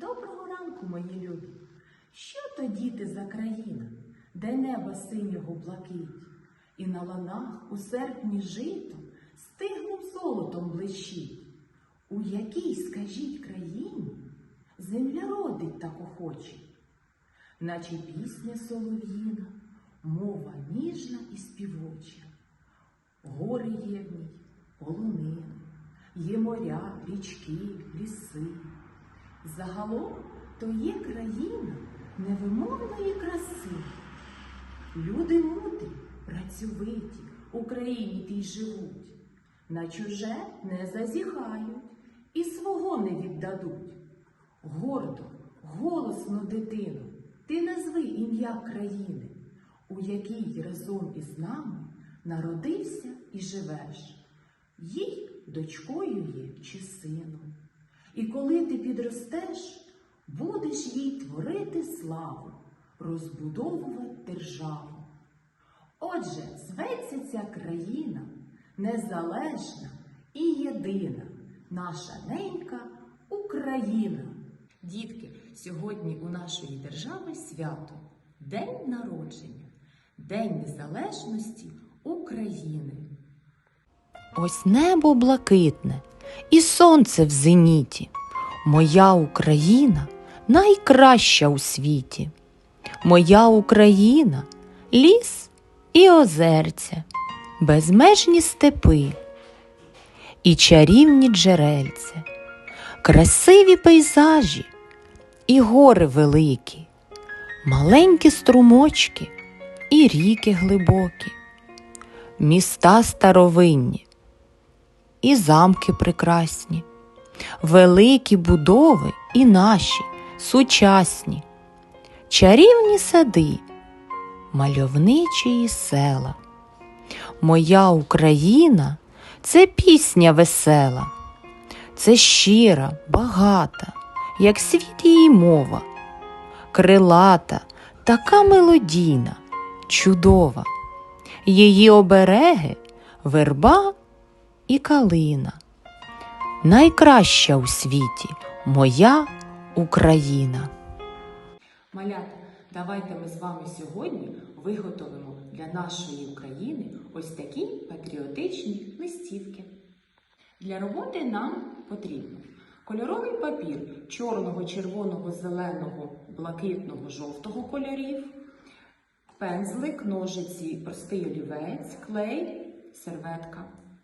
Доброго ранку, мої любі. Що то діти за країна, де небо синього блакить, і на ланах у серпні жито стиглим золотом блищить. У якій, скажіть, країні земля родить так охоче, наче пісня солов'їна, мова ніжна і співоча. Гори є в ній, є моря, річки, ліси. Загалом то є країна невимовної краси. Люди мудрі, працьовиті, Україні тій живуть, на чуже не зазіхають і свого не віддадуть. Гордо, голосно, дитину, ти назви ім'я країни, у якій разом із нами народився і живеш. Їй дочкою є чи сином. І коли ти підростеш, будеш їй творити славу, розбудовувати державу. Отже, зветься ця країна незалежна і єдина, наша ненька Україна. Дітки, сьогодні у нашої держави свято День народження, День Незалежності України. Ось небо блакитне і сонце в зеніті. Моя Україна найкраща у світі. Моя Україна ліс і озерця, безмежні степи і чарівні джерельця, красиві пейзажі і гори великі, маленькі струмочки і ріки глибокі, міста старовинні і замки прекрасні, великі будови і наші сучасні, чарівні сади, мальовничі села. Моя Україна це пісня весела, це щира, багата, як світ її мова, крилата, така мелодійна, чудова. Її обереги верба і калина. Найкраща у світі моя Україна. Малята, давайте ми з вами сьогодні виготовимо для нашої України ось такі патріотичні листівки. Для роботи нам потрібно кольоровий папір чорного, червоного, зеленого, блакитного, жовтого кольорів, пензлик, ножиці, простий олівець, клей, серветка.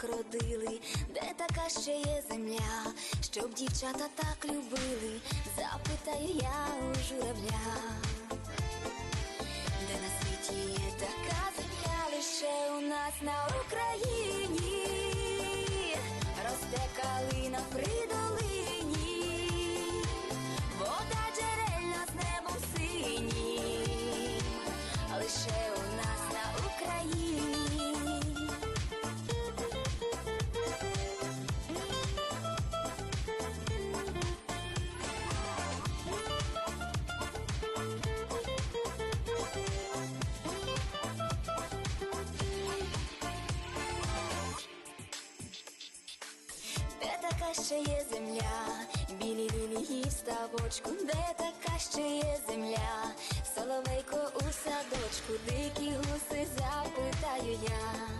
Так родили, де така ще є земля, щоб дівчата так любили, запитаю я у журавля. Де на світі є така земля, лише у нас на Україні, ще є земля, білі лілії в ставочку, де така ще є земля, соловейко у садочку, дикі гуси запитаю я.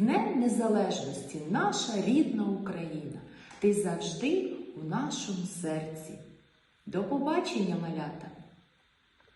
Днем Незалежності, наша рідна Україна. Ти завжди у нашому серці. До побачення, малята!